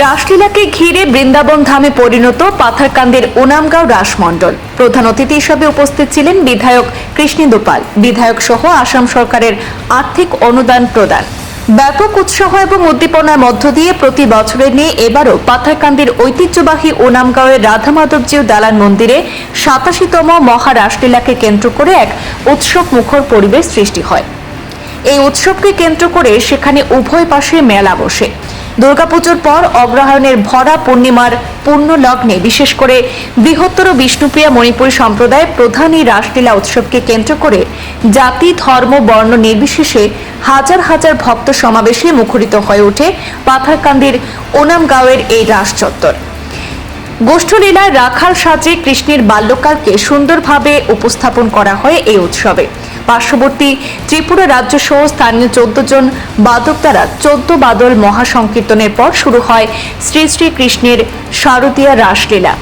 রাসলীলাকে ঘিরে বৃন্দাবন ধামে পরিণত পাথারকান্দের ওনামগাঁও রাসমণ্ডল। প্রধান অতিথি হিসাবে উপস্থিত ছিলেন বিধায়ক কৃষ্ণেন্দু পাল বিধায়ক সহ আসাম সরকারের আর্থিক অনুদান প্রদান। ব্যাপক উৎসাহ এবং উদ্দীপনার মধ্য দিয়ে প্রতি বছরের নিয়ে এবারও পাথারকান্দির ঐতিহ্যবাহী ওনামগাঁওয়ের রাধা মাধবজিউ দালান মন্দিরে সাতাশিতম মহারাসলীলাকে কেন্দ্র করে এক উৎসব মুখর পরিবেশ সৃষ্টি হয়। এই উৎসবকে কেন্দ্র করে সেখানে উভয় পাশে মেলা বসে। দুর্গাপুজোর পর অগ্রহায়ণের ভরা পূর্ণিমার পূর্ণ লগ্নে বিশেষ করে বৃহত্তর বিষ্ণুপ্রিয়া মণিপুরী সম্প্রদায় প্রধান এই রাসলীলা উৎসবকে কেন্দ্র করে জাতি, ধর্ম, বর্ণ নির্বিশেষে হাজার হাজার ভক্ত সমাবেশে মুখরিত হয়ে ওঠে পাথারকান্দির ওনামগাঁওয়ের এই রাস চত্বর। গোষ্ঠলীলায় রাখাল সাজে কৃষ্ণের বাল্যকালকে সুন্দরভাবে উপস্থাপন করা হয় এই উৎসবে। পার্শ্ববর্তী ত্রিপুরা রাজ্য সহ স্থানীয় চোদ্দ জন বাদক দ্বারা চোদ্দ বাদল মহাসংকীর্তনের পর শুরু হয় শ্রী শ্রী কৃষ্ণের শারদীয়া রাসলীলা।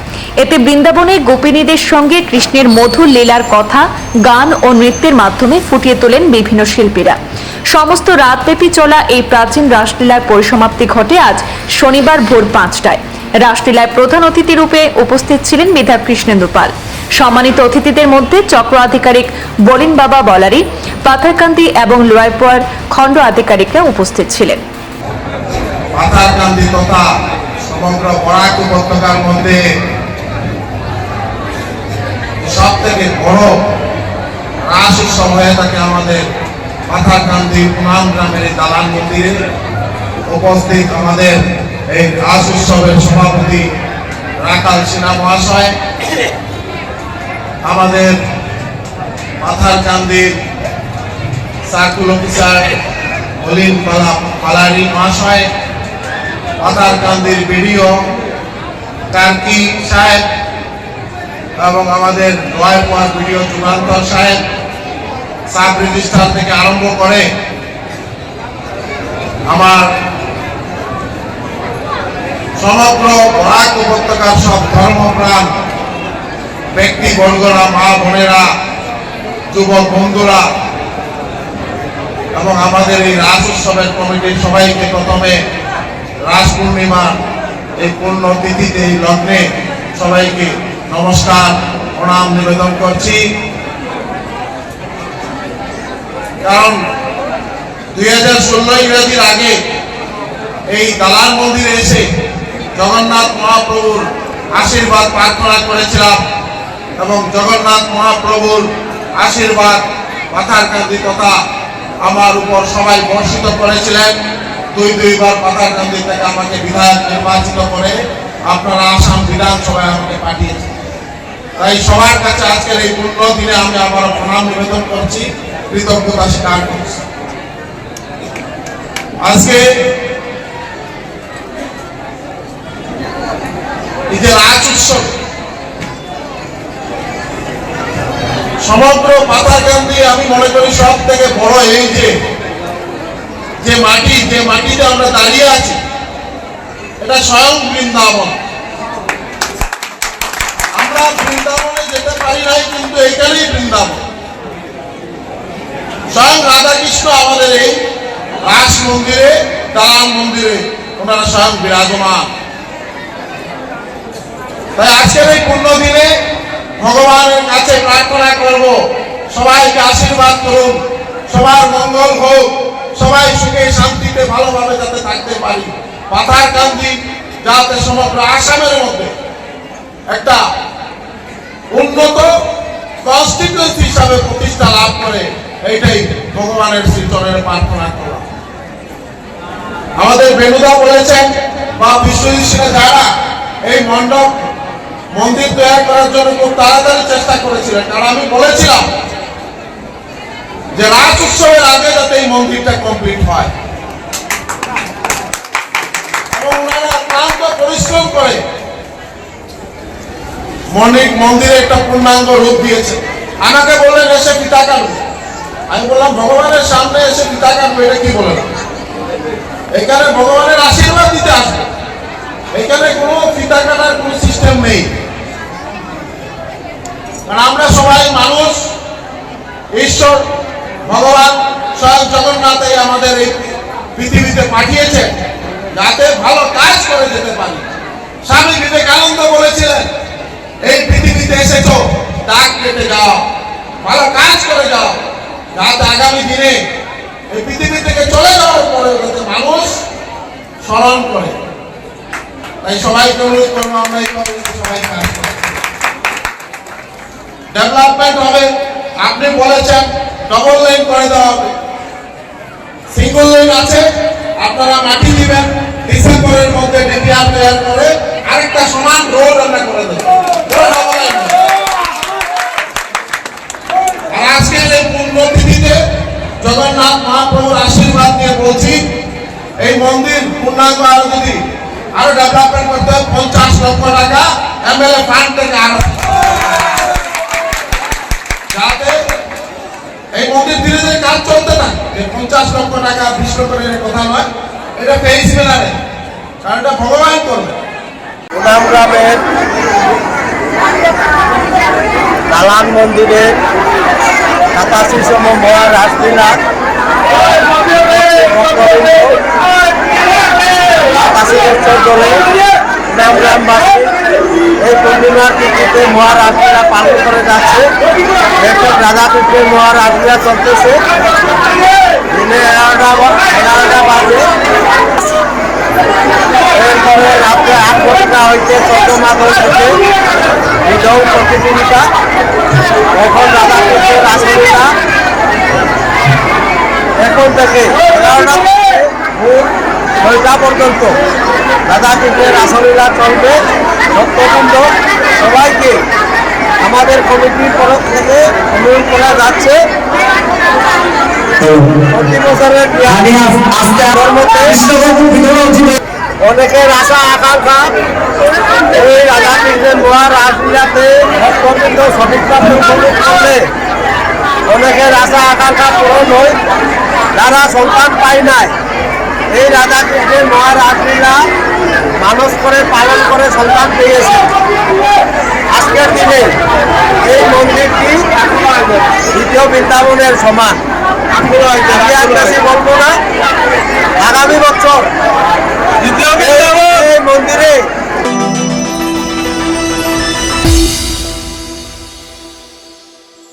এতে বৃন্দাবনে গোপিনীদের সঙ্গে কৃষ্ণের মধুর লীলার কথা, গান ও নৃত্যের মাধ্যমে ফুটিয়ে তোলেন বিভিন্ন শিল্পীরা। সমস্ত রাতব্যাপী চলা এই প্রাচীন রাসলীলার পরিসমাপ্তি ঘটে আজ শনিবার ভোর পাঁচটায়। রাসলীলায় প্রধান অতিথি রূপে উপস্থিত ছিলেন বিধায়ক কৃষ্ণেন্দু পাল। সম্মানিত অতিথিদের মধ্যে চক্র আধিকারিক বলিন বাবা বলারি, পাথারকান্দি এবং লোয়ারপোয়ার খণ্ড আধিকারিকরা উপস্থিত ছিলেন। পাতারকান্দি তথা সমগ্র বরাক সব থেকে বড় রাস উৎসব থাকে আমাদের পাথারকান্দি পুনাম গ্রামের এই দালান মন্দিরে। উপস্থিত আমাদের এই রাস উৎসবের সভাপতি রাকাল সিনহা মহাশয় আমাদের পাথারকান্দির সার্কুল অফিসার অলিন পালা পালারি মহাশয় পাতারকান্দির বিডিও, কার্কি সাহেব এবং আমাদের নয়পুয়ার বিডিও যুগান্তর সাহেব সাব রেজিস্ট্রার থেকে আরম্ভ করে আমার সমগ্র বরাক উপত্যকার সব ধর্মপ্রাণ ব্যক্তিবর্গরা মা বোনেরা, যুবক বন্ধুরা, এবং আমাদের এই রাস উৎসবের কমিটির সবাইকে প্রথমে রাস পূর্ণিমা এই পূর্ণ তিথিতে, এই লগ্নে সবাইকে নমস্কার, প্রণাম, নিবেদন করছি। কারণ দুই হাজার ষোলো ইংরাজির আগে এই দালাল মন্দিরে এসে জগন্নাথ মহাপ্রভুর আশীর্বাদ প্রার্থনা করেছিলাম। এবং জগন্নাথ মহাপ্রভুর আশীর্বাদ মাথার কান্দি তথা আমার উপর সবাই বর্ষিত করেছিলেন। দুই, দুইবার মাথার কান্দি থেকে আমাকে বিধায়ক নির্বাচিত করে আপনারা আসাম বিধানসভায় আমাকে পাঠিয়েছেন। তাই সবার কাছে আজকের এই পূর্ণ দিনে আমি আমার প্রণাম নিবেদন করছি, কৃতজ্ঞতা স্বীকার করছি। আজকে যে রাজ উৎসব সমগ্র পাতাকান্দি আমি মনে করি সব থেকে বড় এই যে যে মাটি, যে মাটিতে আমরা দাঁড়িয়ে আছি, এটা স্বয়ং বৃন্দাবন। আমরা বৃন্দাবনে যেতে পারি নাই, কিন্তু এইখানেই বৃন্দাবন। স্বয়ং রাধাকৃষ্ণ আমাদের এই রাস মন্দিরে দালান মন্দিরে, ওনারা স্বয়ং বিরাজমান। তাই আজকের এই পূর্ণ দিনে ভগবানের কাছে প্রার্থনা করব। সবাইকে আশীর্বাদ করুন। সবার মঙ্গল হোক। সবাই সুখে শান্তিতে ভালোভাবে যাতে থাকতে পারি। পাথার কান্দি যাতে সমগ্র আসামের মধ্যে একটা উন্নত কনস্টিটিউন্সি হিসাবে প্রতিষ্ঠা লাভ করে, এইটাই ভগবানের শ্রীচরণের প্রার্থনা করলাম আমাদের বেনুদা বলেছেন, বা বিশ্বজিৎ সিংহ যারা এই মণ্ডপ মন্দির তৈরি করার জন্য খুব তাড়াতাড়ি চেষ্টা করেছিলেন। কারণ আমি বলেছিলাম যে রাজ উৎসবের আগে যাতে এই মন্দিরটা কমপ্লিট হয়। পরিশ্রম করে মন্দির মন্দিরে একটা পূর্ণাঙ্গ রূপ দিয়েছে। এসে আমি বললাম, ভগবানের সামনে এসে কি এখানে ভগবানের আশীর্বাদ এখানে কোনো ফিতা কাটার কোনো সিস্টেম নেই। কারণ আমরা সবাই মানুষ, ঈশ্বর, ভগবান স্বয়ং জগন্নাথই আমাদের এই পৃথিবীতে পাঠিয়েছেন যাতে ভালো কাজ করে যেতে পারি। স্বামী বিবেকানন্দ বলেছিলেন, এই পৃথিবীতে এসেছ, দাগ কেটে যাও, ভালো কাজ করে যাও, যাতে আগামী দিনে এই পৃথিবী থেকে চলে যাওয়ার পরে মানুষ স্মরণ করে। তাই সবাইকে অনুরোধ করব, আমরা এই সবাই কাজ ডেভেলপমেন্ট হবে। আপনি বলেছেন ডবল লাইন করে দেওয়া হবে। সিঙ্গল লাইন আছে, আপনারা মাটি দিবেন, ডিসেম্বরের মধ্যে ডিপিআর তৈরি করে আরেকটা সমান রোড আমরা করে দেব। হবে। আর জগন্নাথ মহাপ্রভুর আশীর্বাদ নিয়ে বলছি, এই মন্দির পূর্ণাঙ্গ আরও যদি আরও ডেভেলপমেন্ট করতে হয়, পঞ্চাশ লক্ষ টাকা এমএলএ ফান্ড থেকে আরও যাতে এই দিলে ধীরে কাজ চলতে না। যে পঞ্চাশ লক্ষ টাকা, বিশ লক্ষ টাকার কথা নয় এটা পেয়েছিবে না রে কারণ এটা ভগবান করবে। সুনাম গ্রামের দালান মন্দিরে সাতাশিতম মহা রাসলীলা সাতাশি বছর ধরে সুনাম গ্রামবাসী এই পূর্ণিমার তিথিতে মহা রাসলীলা পালন করে যাচ্ছে। এখন রাধাপীঠের মহা রাসলীলা চলতেছে। দিনে এগারোটা এগারোটা বাজে। এরপরে রাত্রে আট ঘটিকা হইতে চোদ্দ মাস হইতেছে বিদৌ প্রতিযোগিতা এখন রাধাকৃষ্ণের রাসলীলা এখন থেকে এগারোটা ছয়টা পর্যন্ত রাধাকৃষ্ণের রাসলীলা চলবে। ভক্তবৃন্দ সবাইকে আমাদের কমিটির তরফ থেকে অনুরোধ করা যাচ্ছে। প্রতি বছরের অনেকের আশা আকাঙ্ক্ষা এই রাধাকৃষ্ণের মহা রাসলীলাতে ভক্তবৃন্দ সঠিকভাবে উপভোগ করলে অনেকের আশা আকাঙ্ক্ষা পূরণ হয়। যারা সন্তান পায় নাই এই রাধাকৃষ্ণের মহা রাসলীলা মানুষ করে পালন করে সন্তান পেয়েছে। আজকের দিনে এই মন্দিরটি দ্বিতীয় বৃন্দাবনের সমান। বলব না। আগামী বছর দ্বিতীয় এই মন্দিরে